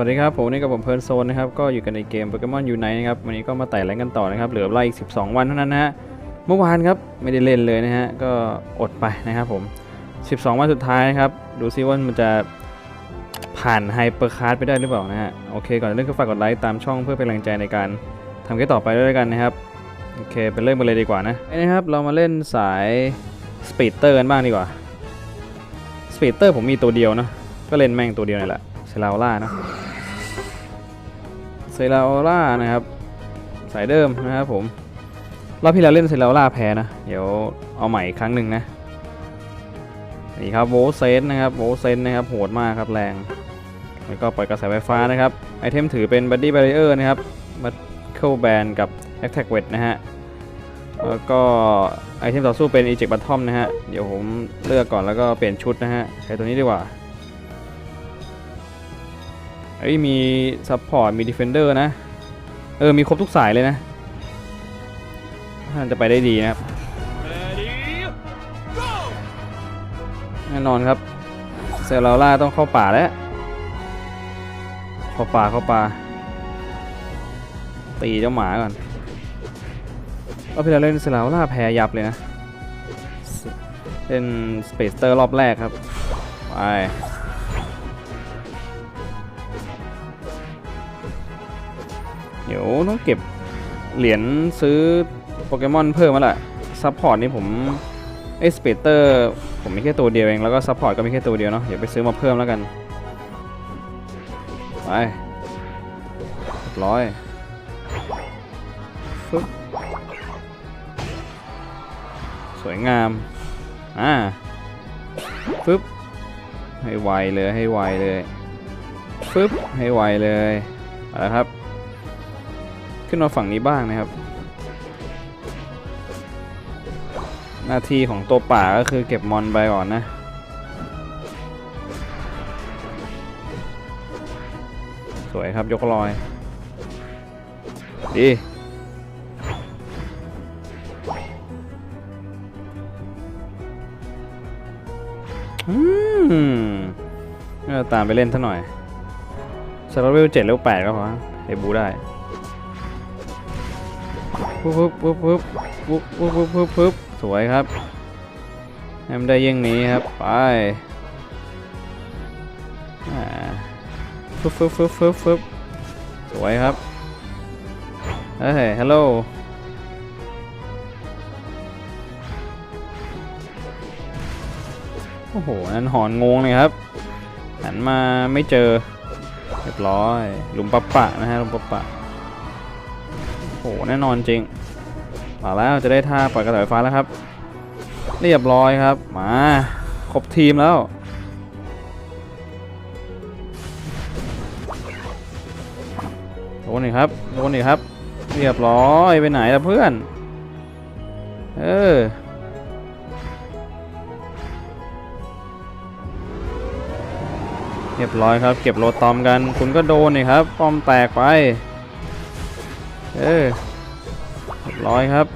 สวัสดีครับ ผมนี่กับผมเพลิร์นโซนนะครับก็อยู่กันในเกมโปเกมอนยูไนนะครับวันนี้ก็มาไต่แรงกันต่อนะครับเหลือเวลาอีก 12 วันเท่านั้นนะฮะเมื่อวานครับไม่ได้เล่นเลยนะฮะก็อดไปนะครับผม 12 วันสุดท้ายนะครับดูซิว่ามันจะผ่านไฮเปอร์คาร์ไปได้หรือเปล่านะฮะโอเคก่อนเริ่มก็ฝากกดไลค์ตามช่องเพื่อเป็นแรงใจในการทำเกมต่อไปด้วยกันนะครับโอเคไปเริ่มกันเลยดีกว่านะนะครับเรามาเล่นสายสปีดเตอร์กันบ้างดีกว่าสปีดเตอร์ผมมีตัวเดียวเนะก็เล่นแม่งตัวเดียวนี่แหละเซลาล่าเนะ ซราโอล่านะครับ สายเดิมนะครับผม รอบที่เราเล่นเซราโอล่าแพ้นะ เดี๋ยวเอาใหม่อีกครั้งหนึ่งนะ นี่ครับโวเซนนะครับโวเซนนะครับโหดมากครับแรง แล้วก็ปล่อยกระแสไฟฟ้านะครับ ไอเทมถือเป็นบัดดี้บ r รเออร์นะครับบัตเคิลแบนกับแอคแท็กเวทนะฮะ แล้วก็ไอเทมต่อสู้เป็นอีเจกบัตทอมนะฮะ เดี๋ยวผมเลือกก่อนแล้วก็เปลี่ยนชุดนะฮะ ใช้ตัวนี้ดีกว่า เอ้ยมีซัพพอร์ตมีดีเฟนเดอร์นะ เออ มีครบทุกสายเลยนะน่าจะไปได้ดีนะครับแน่นอนครับเซลลาล่าต้องเข้าป่าแล้ว เข้าป่าเข้าป่า ตีเจ้าหมาก่อนเอาพี่เราเล่นเซลลาล่าแพ้ยับเลยนะเล่นสเปซเตอร์รอบแรกครับ ไป เดี๋ยวต้องเก็บเหรียญซื้อโปเกมอนเพิ่มมาแหละซัพพอร์ตนี่ผมไอสเปเตอร์ผมมีแค่ตัวเดียวเองแล้วก็ซัพพอร์ตก็มีแค่ตัวเดียวเนาะเดี๋ยวไปซื้อมาเพิ่มแล้วกันไปร้อยฟึบสวยงามอ่าฟึบให้ไวเลยให้ไวเลยฟึบให้ไวเลยเอาละครับ ขึ้นมาฝั่งนี้บ้างนะครับ หน้าที่ของตัวป่าก็คือเก็บมอนไปก่อนนะสวยครับยกลอย ดี อืมก็ตามไปเล่นซะหน่อยสตาร์เวลเจ็ดเลเวลแปดก็พอให้บูได้ ปุ๊บปุ๊บปุ๊บปุ๊บปุ๊บปุ๊บปุ๊บปุ๊บสวยครับให้มันได้ยี่งนี้ครับ ไปฟึบฟึบฟึบฟึบฟึบสวยครับ เฮ้ยฮัลโหลโอ้โห นั่นหอนงงเลยครับ หันมาไม่เจอ เรียบร้อย หลุมปะปะนะฮะ หลุมปะปะ โอ้โหแน่นอนจริงมาแล้วจะได้ท่าปล่อยกระแสไฟฟ้าแล้วครับ เรียบร้อยครับ มาครบทีมแล้ว โดนอีกครับโดนอีกครับ เรียบร้อยไปไหนล่ะเพื่อน เออเรียบร้อยครับ เก็บโลตอมกัน คุณก็โดนนี่ครับป้อมแตกไป เออรียบร้อยครับ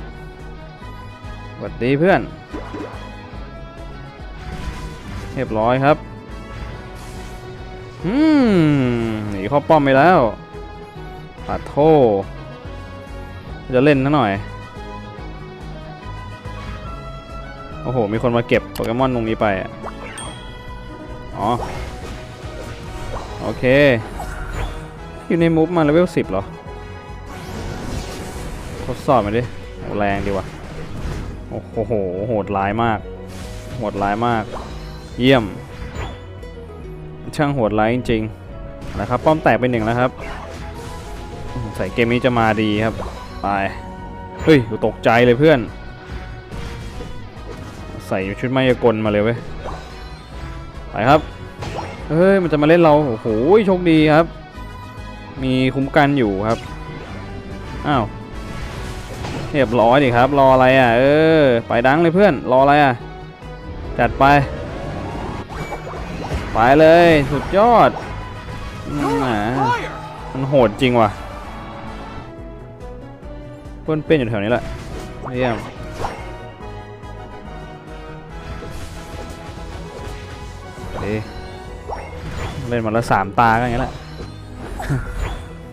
สวัสดีเพื่อน เรียบร้อยครับอืมหนีเข้าป้อมไปแล้วปัดโทจะเล่นนะหน่อย โอ้โห มีคนมาเก็บโปเกมอนตรงนี้ไปอ๋อ โอเค อยู่ในมูฟมาเลเวลสิบเหรอ สอบมาดิแรงดีว่ะโอ้โหโหดร้ายมาก โหดร้ายมาก เยี่ยม ช่างโหดร้ายจริงๆนะครับป้อมแตกไปหนึ่งแล้วครับ ใส่เกมนี้จะมาดีครับไปเฮ้ยตกใจเลยเพื่อน ใส่ชุดไมยากลมาเลยเว้ยไปครับเฮ้ยมันจะมาเล่นเราโอ้โหโชคดีครับ มีคุ้มกันอยู่ครับอ้าว เรียบร้อยดิครับ รออะไรอะ เออ ไปดังเลยเพื่อน รออะไรอะ จัดไป ไปเลย สุดยอดมันโหดจริงว่ะเพื่อนเป็นอยู่แถวนี้แหละเยี่ยมเล่นมาแล้วสามตาก็อย่างนี้แหละ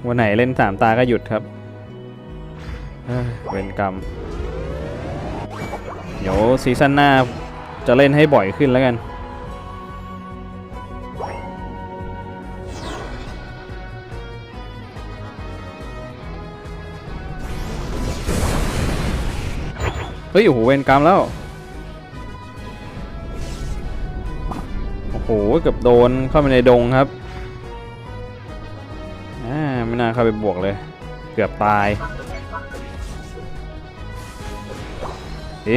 วันไหนเล่นสามตาก็หยุดครับ เวรกรรม เดี๋ยวซีซั่นหน้าจะเล่นให้บ่อยขึ้นแล้วกัน เฮ้ย โอ้โห เวรกรรมแล้ว โอ้โห เกือบโดนเข้าไปในดงครับอ่าไม่น่าเข้าไปบวกเลย เกือบตาย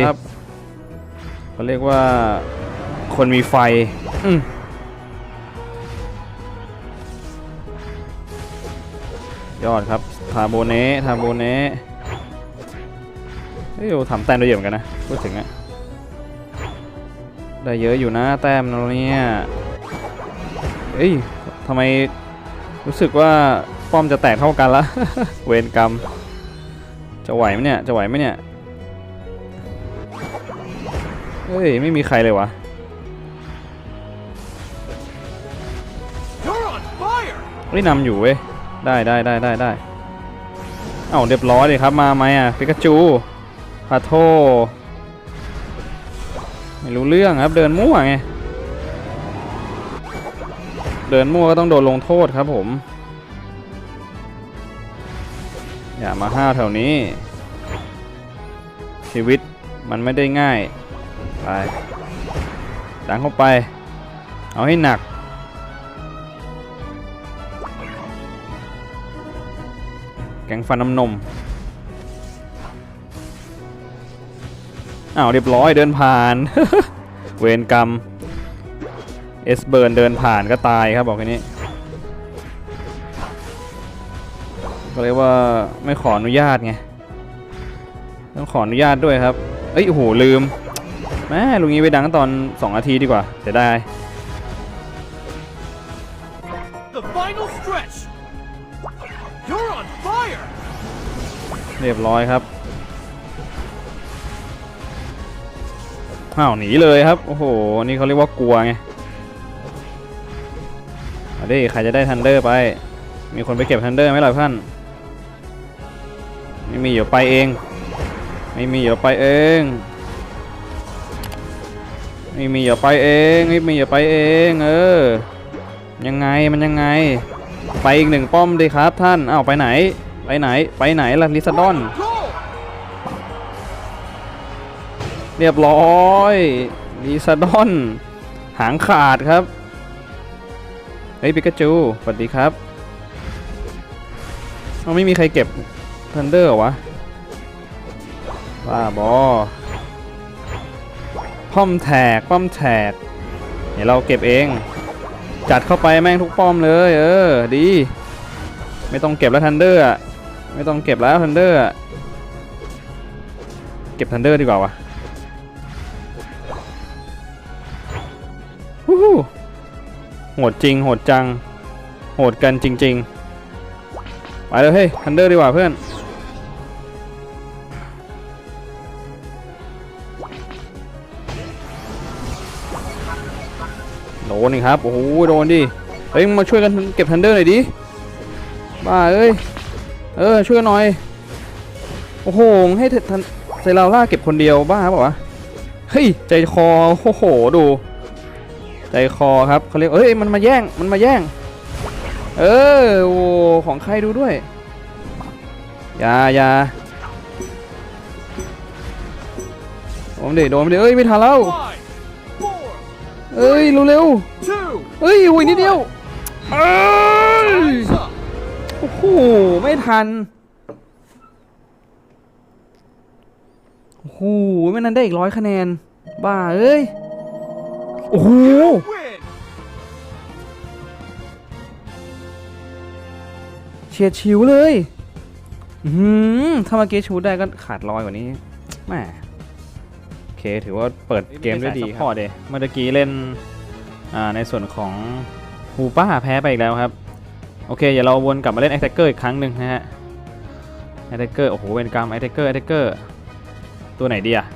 ครับเขาเรียกว่าคนมีไฟอืมยอดครับทาโบเนะทาโบเนะเฮ้ยโอ้ทำแต้มได้เยอะเหมือนกันนะพูดถึงอะได้เยอะอยู่นะแต้มเราเนี่ยเอ้ยทำไมรู้สึกว่าป้อมจะแตกเท่ากันละ เวรกรรม จะไหวไหมเนี่ย จะไหวไหมเนี่ย เฮ้ย ไม่มีใครเลยวะ You're on fire! เฮ้ยนำอยู่เว้ย ได้ได้ได้ได้ได้เอ้าเรียบร้อยเลยครับมาไหมอะปิกาจูพาโท ไม่รู้เรื่องครับ เดินมั่วไง เดินมั่วก็ต้องโดนลงโทษครับผม อย่ามาห้าวแถวนี้ ชีวิตมันไม่ได้ง่าย ไปดังเข้าไป เอาให้หนัก แกงฟันน้ำนม อ้าว เรียบร้อยเดินผ่าน เวรกรรม เอสเบิร์นเดินผ่านก็ตายครับบอกแค่นี้ ก็เรียกว่าไม่ขออนุญาตไง ต้องขออนุญาตด้วยครับ เอ้ยโอ้โหลืม แม่ลุงนี้ไปดังตอน2นาทีดีกว่าเสียดาย The final stretch! You're on fire! เรียบร้อยครับอ้าวหนีเลยครับ โอ้โห นี่เขาเรียกว่ากลัวไงเอาดิใครจะได้ทันเดอร์ไป มีคนไปเก็บทันเดอร์ไหมล่ะท่านไม่มีเดี๋ยวไปเอง ไม่มีเดี๋ยวไปเอง ไม่มีอย่าไปเองไม่มีอย่าไปเองเออยังไงมันยังไง ไปอีกหนึ่งป้อมดีครับท่านอ้าวไปไหน ไปไหนไปไหนล่ะลิซาดอนเรียบร้อยลิซาดอน หางขาดครับเฮ้ยปิกาจูสวัสดีครับเอาไม่มีใครเก็บทันเดอร์วะบ้าบอ ป้อมแท็กป้อมแท็กเดี๋ยวเราเก็บเอง จัดเข้าไปแม่งทุกป้อมเลย เออดี ไม่ต้องเก็บแล้วทันเดอร์ไม่ต้องเก็บแล้วทันเดอร์เก็บทันเดอร์ดีกว่าวะฮู้โหดจริงโหดจัง โหดกันจริง ๆ ไปเลยเฮ้ยทันเดอร์ดีกว่าเพื่อน โดนนี่ครับ โอ้โห โดนดิ เฮ้ยมาช่วยกันเก็บทันเดอร์หน่อยดิ บ้าเอ้ย เออ ช่วยกันหน่อย โอ้โห ให้ทันเซราล่าเก็บคนเดียวบ้าเปล่าวะ เฮ้ย ใจคอ โอ้โห ดู ใจคอครับเขาเรียกเอ้ย มันมาแย่ง มันมาแย่ง เออ โอ้ ของใครดูด้วยอย่าอย่าโดนดิโดนดิเอ้ย ไม่ทันแล้ว เอ้ยเร็ว two, ๆเอ้ยอุ้ยนิดเดียวเอ้ย time's up! โอ้โหไม่ทันโอ้โหไม่นั้นได้อีกร้อยคะแนน บ้าเอ้ยโอ้โห Win! เฉียดชิวเลย อือหือถ้าเมื่อกี้ชูดได้ก็ขาดลอยกว่านี้แหมโอ เคถือว่าเปิดเกมได้ดีครับพอเดเมื่อกี้เล่นในส่วนของฮูป้าแพ้ไปอีกแล้วครับ โอเคเดี๋ยวเราวนกลับมาเล่นแอ t แทกเกอร์อีกครั้งหนึ่งนะฮะแอ t แทกเกอร์โอ้โหเวนกรรมแอ t แทกเกอร์แอ t แทกเกอร์ตัวไหนดีอะ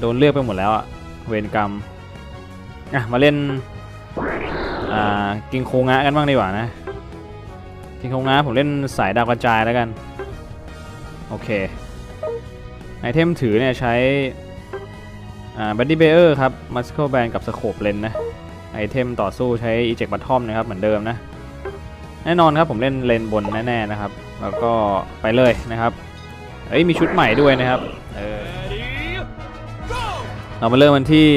โดนเลือกไปหมดแล้วอะเวนกรรมอะมาเล่นกิงโคงะกันบ้างดีกว่านะกิงโคงะผมเล่นสายดาวกระจายแล้วกัน โอเค ไอเทมถือเนี่ยใช้อ่าบัดดี้เบเออร์ครับมัส c ค e แบนกับสโคปเลนนะ ไอเทมต่อสู้ใช้อีเจกบัตทอมนะครับ เหมือนเดิมนะ แน่นอนครับผมเล่นเลนบนแน่ๆนะครับ แล้วก็ไปเลยนะครับ เอ้ยมีชุดใหม่ด้วยนะครับ เออเรามาเริ่มกันที่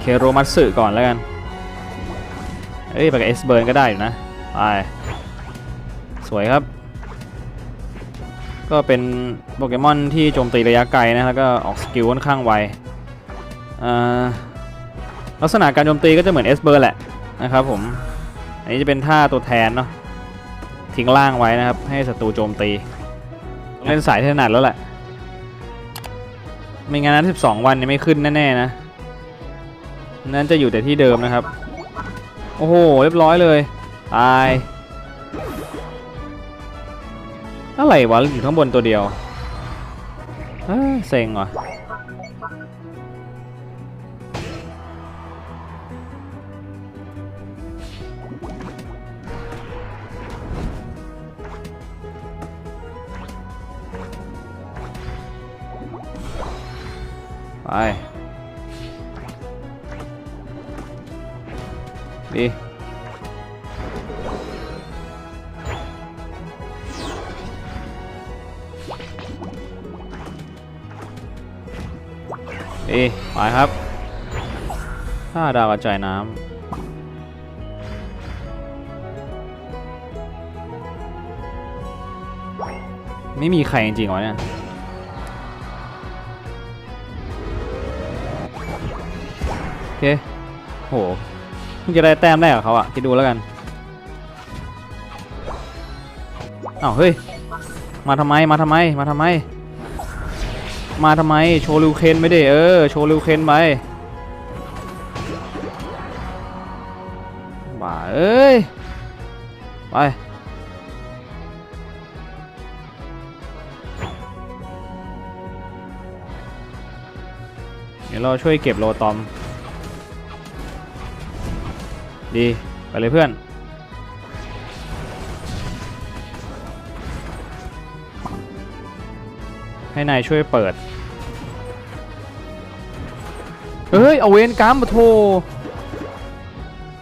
เคโรมัตสึก่อนแล้วกันเอ้ยไปกับเอสเบิร์นก็ได้อยู่นะ ไป สวยครับ ก็เป็นโปเกมอนที่โจมตีระยะไกลนะแล้วก็ออกสกิลค่อนข้างไวอ่าลักษณะการโจมตีก็จะเหมือนเอสเบิร์แหละนะครับผม อันนี้จะเป็นท่าตัวแทนเนาะทิ้งล่างไว้นะครับ ให้ศัตรูโจมตีเล่นสายที่ถนัดแล้วแหละไม่งั้นนะ12 วันนี่ไม่ขึ้นแน่ๆนะนั่นจะอยู่แต่ที่เดิมนะครับ โอ้โห เรียบร้อยเลย ตาย อะไรวะอยู่ข้างบนตัวเดียวเอ้ยเซ็งว่ะไปดี ดีไปครับถ้าดาวกระจายน้ำไม่มีใครจริงๆเหรอเนี่ยโอเคโหเพิ่งจะได้แต้มแรกกับเขาอะคิดดูแล้วกันอ้าวเฮ้ย มาทำไมมาทำไมมาทำไม มาทำไมโชว์ริวเคนไม่ได้เออโชว์ริวเคนไปบ้าเอ้ยไปเดี๋ยวเราช่วยเก็บโลตอม ดี ไปเลยเพื่อน ให้นายช่วยเปิด เฮ้ย เอาเวนกรรมาโท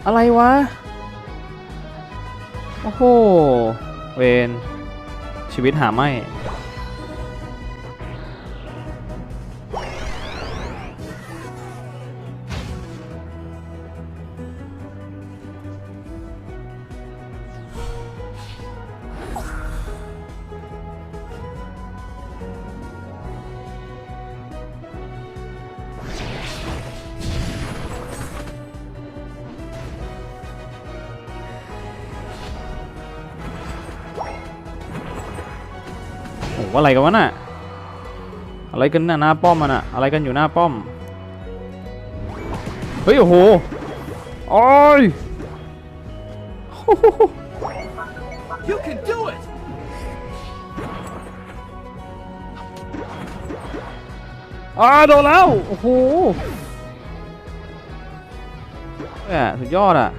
อะไรวะ โอ้โห เวนชีวิตหาไม่ หอะไรกันวะน่ะอะไรกันน่ะหน้าป้อมมันอะอะไรกันอยู่หน้าป้อมเฮ้ยโอ้โหโอ้ย You can do it! อ่าโดนแล้ว โอ้โหแหมสุดยอดอะ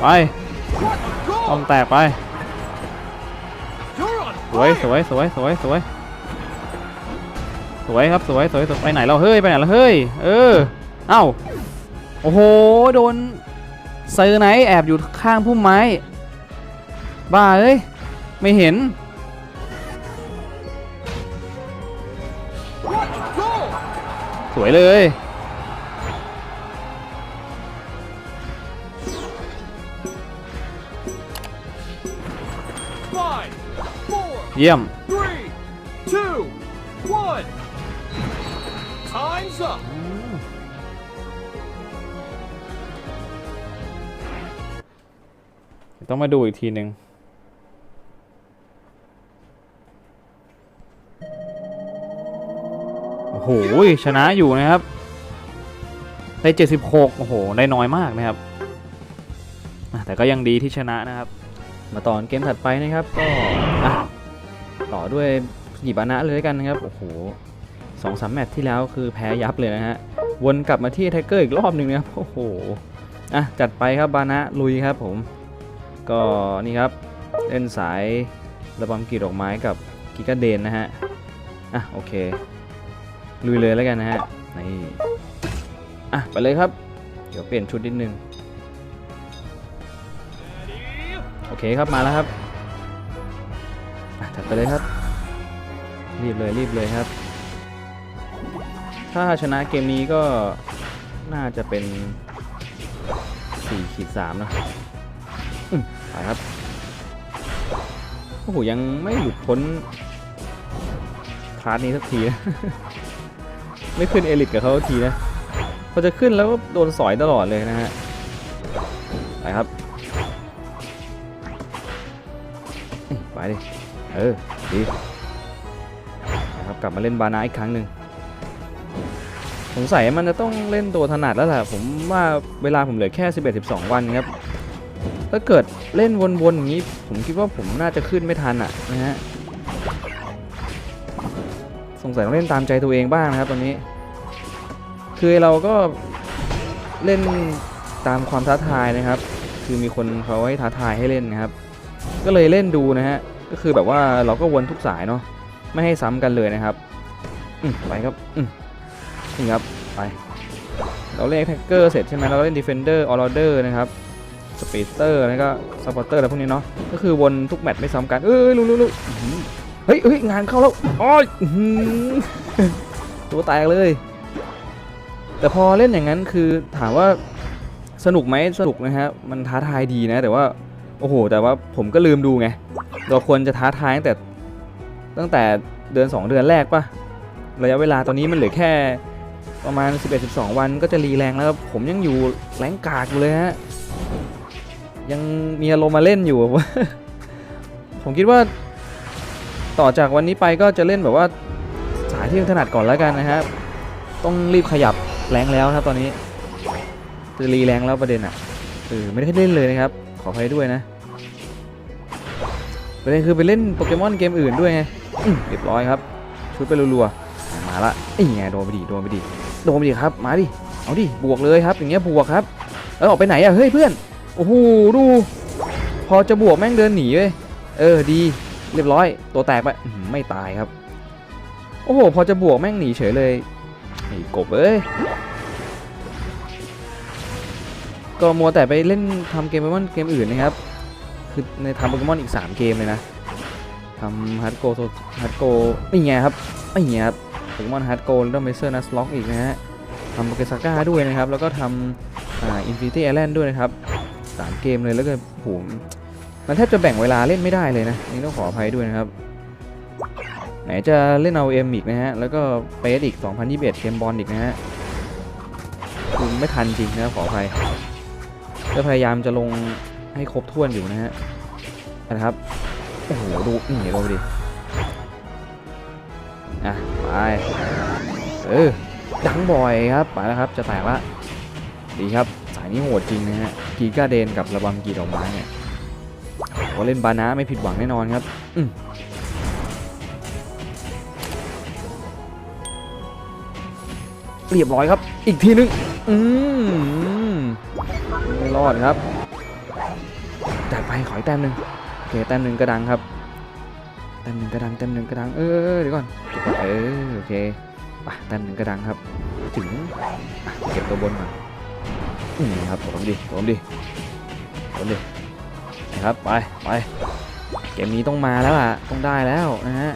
ไปต้องแตกไป สวยสวยสวยสวยสวยสวยครับสวยสวยสวยไปไหนเราเฮ้ยไปไหนเราเฮ้ยเออเอ้าโอ้โหโดนเซอร์ไนท์แอบอยู่ข้างพุ่มไม้บ้าเอ้ยไม่เห็นสวยเลย เยี่ยม three, two, one. Time's up. ต้องมาดูอีกทีหนึ่งโหชนะอยู่นะครับ ได้ 76 โอ้โห ได้น้อยมากนะครับอะแต่ก็ยังดีที่ชนะนะครับ มาตอนเกมถัดไปนะครับ ก็อะต่อ ด้วยหยิบอานะเลยแล้วกันนะครับ โอ้โหสองสามแมตช์ที่แล้วคือแพ้ยับเลยนะฮะ วนกลับมาที่ไทเกอร์อีกรอบหนึ่งนะครับ โอ้โห อะ จัดไปครับบานะลุยครับผม ก็นี่ครับ เล่นสายระบำกรีดดอกไม้กับกิกาเดนนะฮะ อะ โอเค ลุยเลยแล้วกันนะฮะ นี่ อะ ไปเลยครับ เดี๋ยวเปลี่ยนชุดนิดนึง โอเคครับมาแล้วครับ อะจัดไปเลยครับ รีบเลยรีบเลยครับ ถ้าชนะเกมนี้ก็น่าจะเป็น4ขีด3นะอืมไปครับ โอ้โห ยังไม่หลุดพ้นพาร์ทนี้สักทีนะ ไม่ขึ้นเอลิทกับเขาทีนะพอจะขึ้นแล้วก็โดนสอยตลอดเลยนะฮะ ไปครับ ไปดิ เออ ดีนะครับกลับมาเล่นบานาอีกครั้งหนึ่งสงสัยมันจะต้องเล่นตัวถนัดแล้วแหละผมว่าเวลาผมเหลือแค่ 11-12 วันครับ ถ้าเกิดเล่นวนๆอย่างนี้ ผมคิดว่าผมน่าจะขึ้นไม่ทันอะนะฮะสงสัยต้องเล่นตามใจตัวเองบ้างนะครับตอนนี้ คือเราก็เล่นตามความท้าทายนะครับ คือมีคนเขาให้ท้าทายให้เล่นนะครับ ก็เลยเล่นดูนะฮะ ก็คือแบบว่าเราก็วนทุกสายเนาะไม่ให้ซ้ำกันเลยนะครับอืไปครับอืนี่ครับไปเราเล่นแท็กเกอร์เสร็จใช่ไหมเราเล่นดีเฟนเดอร์ออร์เดอร์นะครับสปีดเตอร์แล้วก็ซัพพอร์เตอร์อะไรพวกนี้เนาะก็คือวนทุกแมตช์ไม่ซ้ำกันเอ้ยรู้รู้รู้อื้อหือเฮ้ยเฮ้ยงานเข้าแล้วอ้ยอื้อหือตัวแตกเลย แต่พอเล่นอย่างนั้นคือถามว่าสนุกไหมสนุกนะฮะมันท้าทายดีนะ แต่ว่าโอ้โห แต่ว่าผมก็ลืมดูไง เราควรจะท้าทายตั้งแต่ตั้งแต่เดือน 2 เดือนแรกปะระยะเวลาตอนนี้มันเหลือแค่ประมาณ 11-12 วันก็จะรีแรงแล้วผมยังอยู่แรงกากอยู่เลยฮะ ยังมีอารมณ์มาเล่นอยู่ ผมคิดว่าต่อจากวันนี้ไปก็จะเล่นแบบว่าสายที่ถนัดก่อนแล้วกันนะครับ ต้องรีบขยับแรงแล้วครับตอนนี้จะรีแรงแล้วประเด็นอะเออไม่ได้เล่นเลยนะครับ ขออภัยด้วยนะ ประเด็นคือไปเล่นโปเกมอนเกมอื่นด้วยไงเรียบร้อยครับ ชุดไปรัวๆ มาละไอ้ไงโดนไปดิโดนไปดิโดนไปดิครับ มาดิ เอาดิ บวกเลยครับอย่างเงี้ยบวกครับแล้วออกไปไหนอะเฮ้ยเพื่อน โอ้โหดู พอจะบวกแม่งเดินหนีเว้ย เออดี เรียบร้อย ตัวแตกไปไม่ตายครับ โอ้โห พอจะบวกแม่งหนีเฉยเลยไอ้กบเอ้ยก็มัวแต่ไปเล่นทำเกมโปเกมอนเกมอื่นนะครับ คือในทำโปเกมอนอีก 3 เกมเลยนะทำฮาร์ดโกฮาร์ดโกนี่ไงครับนี่ไงครับโปเกมอนฮาร์ดโกแล้วเมเซอร์นัสล็อกอีกนะฮะทำโปเกซาก้าด้วยนะครับ แล้วก็ทำอ่าอินฟินิตี้ไอแลนด์ด้วยนะครับสามเกมเลยแล้วก็โหมันแทบจะแบ่งเวลาเล่นไม่ได้เลยนะนี่ต้องขออภัยด้วยนะครับ ไหนจะเล่นเอาเอ็มอีกนะฮะ แล้วก็เปสอีก 2021เกมบอลอีกนะฮะคือไม่ทันจริงนะขออภัยก็พยายามจะลง ให้ครบถ้วนอยู่นะฮะนะครับโอ้โหดูนี่ดูดิอะไปเออดังบ่อยครับไปแล้วครับจะแตกละดีครับสายนี้โหดจริงนะฮะกีกาเดนกับระบำกีดอกไม้เนี่ยก็เล่นบานะไม่ผิดหวังแน่นอนครับอืเรียบร้อยครับ อีกทีนึง อืมไม่รอดครับ จัดไปขออีกแต้มหนึ่งโอเคแต้มหนึ่งกระดังครับแต้มหนึ่งกระดังแต้มหนึ่งกระดังเออเดี๋ยวก่อนเออโอเคไปแต้มหนึ่งกระดังครับ ถึงเก็บตัวบนก่อนอืมครับผมดิผมดิผมดินะครับไปไปเกมนี้ต้องมาแล้วล่ะต้องได้แล้วนะฮะ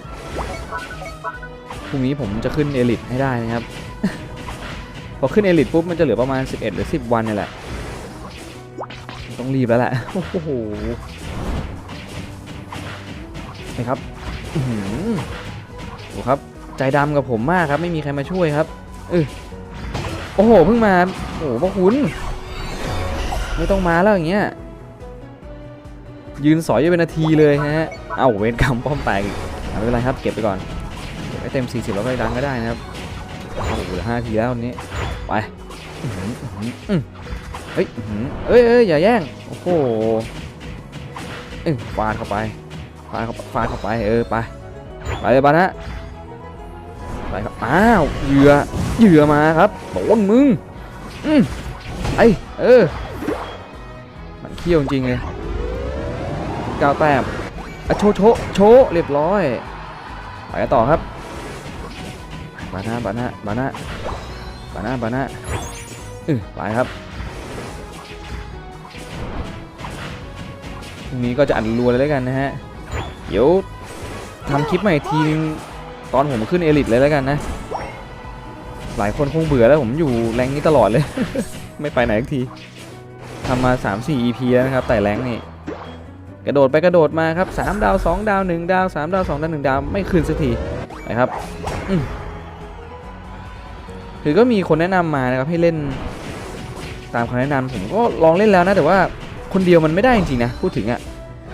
พรุ่งนี้ผมจะขึ้นเอลิทให้ได้นะครับ พอขึ้นเอลิทปุ๊บมันจะเหลือประมาณ 11 หรือ 10 วันนี่แหละ ต้องรีบแล้วแหละ โอ้โหนะครับอื้อหือโอ้ครับ ใจดำกับผมมากครับ ไม่มีใครมาช่วยครับเออโอ้โห เพิ่งมา โอ้โหพระคุณ ไม่ต้องมาแล้วอย่างเงี้ย ยืนสอยอยู่เป็นนาทีเลยฮะ เอ้าเวรกรรมป้อมแตกไม่เป็นไรครับ เก็บไปก่อนเก็บไว้เต็ม 40 แล้วก็ดังก็ได้นะครับลือห้าทีแล้ววันนี้ ไป อื้อหืออื้อหืออื้อเฮ้ยเอ้ยเอ้ยอย่าแย่ง โอ้โหเอ้ยฟาดเข้าไปฟาดเข้าฟาดเข้าไป เออ ไป ไปเลยบานะ ไปครับ อ้าว เหยื่อ เหยื่อมาครับโดนมึง อืมไอเออ มันเขี้ยวจริงเลยก้าวแต้มอะโชว์โชว์โชเรียบร้อย ไปกันต่อครับ บานาบานาบานาบานาบานาเออไปครับ นี้ก็จะอัดรัวเลยแล้วกันนะฮะ เดี๋ยวทำคลิปใหม่ทีตอนผมขึ้นเอลิทเลยแล้วกันนะ หลายคนคงเบื่อแล้วผมอยู่แรงนี้ตลอดเลย ไม่ไปไหนสักทีทำมา 3-4 EP แล้วนะครับไต่แรงนี่กระโดดไปกระโดดมาครับ 3 ดาว 2 ดาว 1 ดาว 3 ดาว 2 ดาว 1 ดาว ไม่คืนสักทีนะครับคือก็มีคนแนะนำมานะครับให้เล่นตามคำแนะนำผมก็ลองเล่นแล้วนะแต่ว่า คนเดียวมันไม่ได้จริงๆนะพูดถึงอะ่ะ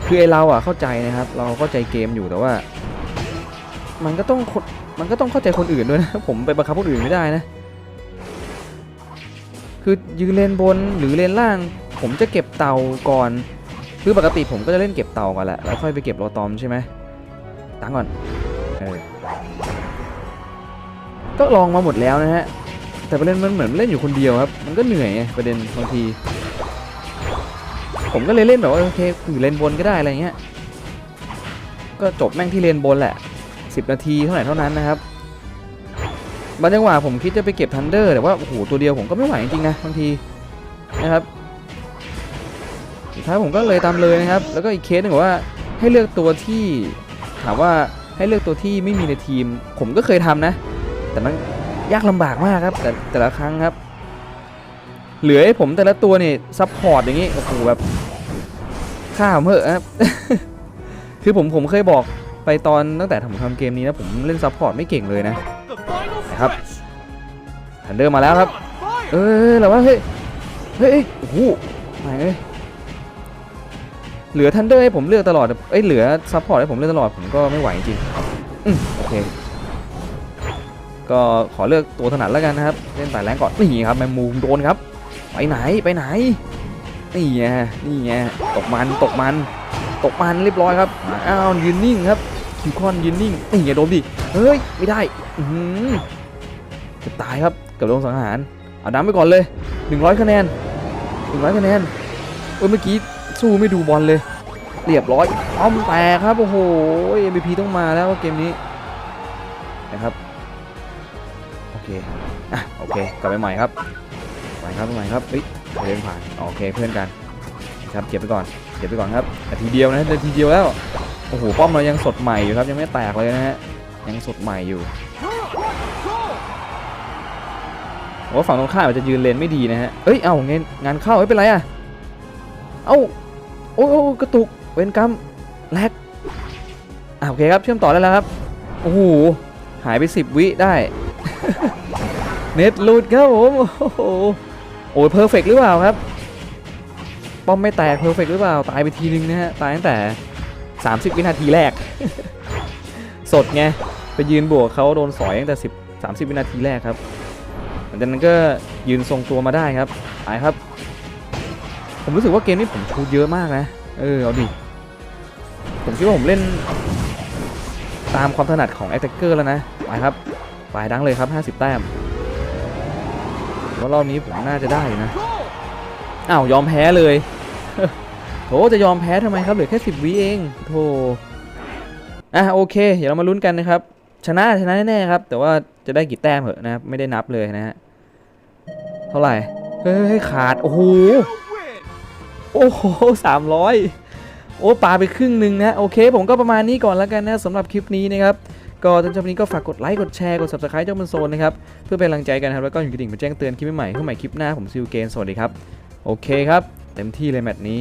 คือไอเราอะเข้าใจนะครับ เราเข้าใจเกมอยู่แต่ว่า มันก็ต้องมันก็ต้องเข้าใจคนอื่นด้วยนะผมไปบังคับคนอื่นไม่ได้นะ คือยืนเลนบนหรือเลนล่าง ผมจะเก็บเตาก่อนคือปกติผมก็จะเล่นเก็บเตาก่อนแหละแล้วค่อยไปเก็บโรตอมใช่ไหมตั้งก่อนเออก็ลองมาหมดแล้วนะฮะแต่ประเด็นมันเหมือนเล่นอยู่คนเดียวครับ มันก็เหนื่อยไงประเด็นบางที ผมก็เลยเล่นแบบว่าโอเคอยู่เลนบนก็ได้อะไรเงี้ยก็จบแม่งที่เลนบนแหละ 10 นาทีเท่าไหร่เท่านั้นนะครับบางจังหวะผมคิดจะไปเก็บทันเดอร์แต่ว่าโอ้โหตัวเดียวผมก็ไม่ไหวจริงๆนะบางทีนะครับสุดท้ายผมก็เลยตามเลยนะครับ แล้วก็อีกเคสหนึ่งบอกว่าให้เลือกตัวที่ถามว่าให้เลือกตัวที่ไม่มีในทีม ผมก็เคยทำนะ แต่มันยากลำบากมากครับ แต่แต่ละครั้งครับ เหลือให้ผมแต่ละตัวเนี่ยซัพพอร์ตอย่างนี้โอ้โหแบบ ข้ามเหอะครับ คือผมผมเคยบอกไปตอนตั้งแต่ผมทำเกมนี้นะผมเล่นซัพพอร์ตไม่เก่งเลยนะ The final Hấp. stretch. ทันเดอร์มาแล้วครับ เอ้ยแล้วว่าเฮ้ย เฮ้ยเอ้ยโอ้โหไม่เอ้ยเหลือทันเดอร์ให้ผมเลือกตลอดเอ้ยเหลือซัพพอร์ตให้ผมเลือกตลอดผมก็ไม่ไหวจริงอืมโอเคก็ขอเลือกตัวถนัดแล้วกันนะครับ เล่นสายแรงก่อนนี่ครับแมมมูมโดนครับ ไปไหนไปไหน นี่ไงนี่ไงตกมันตกมัน ตกมันเรียบร้อยครับอ้าวยืนนิ่งครับคิวคอนยืนนิ่งนี่ไงโดนดิเฮ้ยไม่ได้อืจะตายครับกับโดนสังหารเอาน้ำไปก่อนเลย 100 คะแนน 100 คะแนนเอ้ยเมื่อกี้สู้ไม่ดูบอลเลยเรียบร้อยอ้อมแตกครับ โอ้โห MVP ต้องมาแล้วเกมนี้นะครับโอเคอะโอเคกลับไปใหม่ครับไปครับไปใหม่ครับเฮ้ย เดินผ่านโอเคเพื่อนกันครับเก็บไปก่อนเก็บไปก่อนครับนาทีเดียวนะนาทีเดียวแล้วโอ้โหป้อมเรายังสดใหม่อยู่ครับยังไม่แตกเลยนะฮะยังสดใหม่อยู่ว่าฝั่งตรงข้ามอาจจะยืนเลนไม่ดีนะฮะเอ้ยเอางินงานเข้าไม่เป็นไรอะเอ้าโอ้โอ้กระตุกเวนกรรมแลกอ่าโอเคครับเชื่อมต่อได้แล้วครับโอ้โหหายไป 10 วิได้ เน็ตหลุดครับผมโอ้โห โอ้ยเพอร์เฟกหรือเปล่าครับ ป้อมไม่แตกเพอร์เฟกหรือเปล่า ตายไปทีนึงนะฮะ ตายตั้งแต่ 30 วินาทีแรก สดไง ไปยืนบวกเขาโดนสอยตั้งแต่ 10 30 วินาทีแรกครับ หลังจากนั้นก็ยืนทรงตัวมาได้ครับไปครับ ผมรู้สึกว่าเกมนี้ผมชูเยอะมากนะ เออ เอาดิ ผมคิดว่าผมเล่นตามความถนัดของ a t t a c k e r แล้วนะ ไปครับ ไปดังเลยครับ 50 แต้ม ว่ารอบนี้ผมน่าจะได้นะอ้าวยอมแพ้เลยโถจะยอมแพ้ทำไมครับเหลือแค่10วิเองโถอะโอเค เดี๋ยวเรามาลุ้นกันนะครับ ชนะชนะแน่ๆครับ แต่ว่าจะได้กี่แต้มเหอะนะครับไม่ได้นับเลยนะฮะเท่าไหร่เฮ้ยขาดโอ้โหโอ้โหสามร้อยโอ้ปาไปครึ่งหนึ่งนะโอเค ผมก็ประมาณนี้ก่อนแล้วกันนะสำหรับคลิปนี้นะครับ ก็ท่านชมนี้ก็ฝากกดไลค์กดแชร์กด subscribe เจ้ามันโซนนะครับ เพื่อเป็นกำลังใจกันครับ แล้วก็อยู่กระดิ่งมาแจ้งเตือนคลิปใหม่ๆเพื่อใหม่คลิปหน้าผมซิลเกนสวัสดีครับ โอเคครับ เต็มที่เลยแมตช์นี้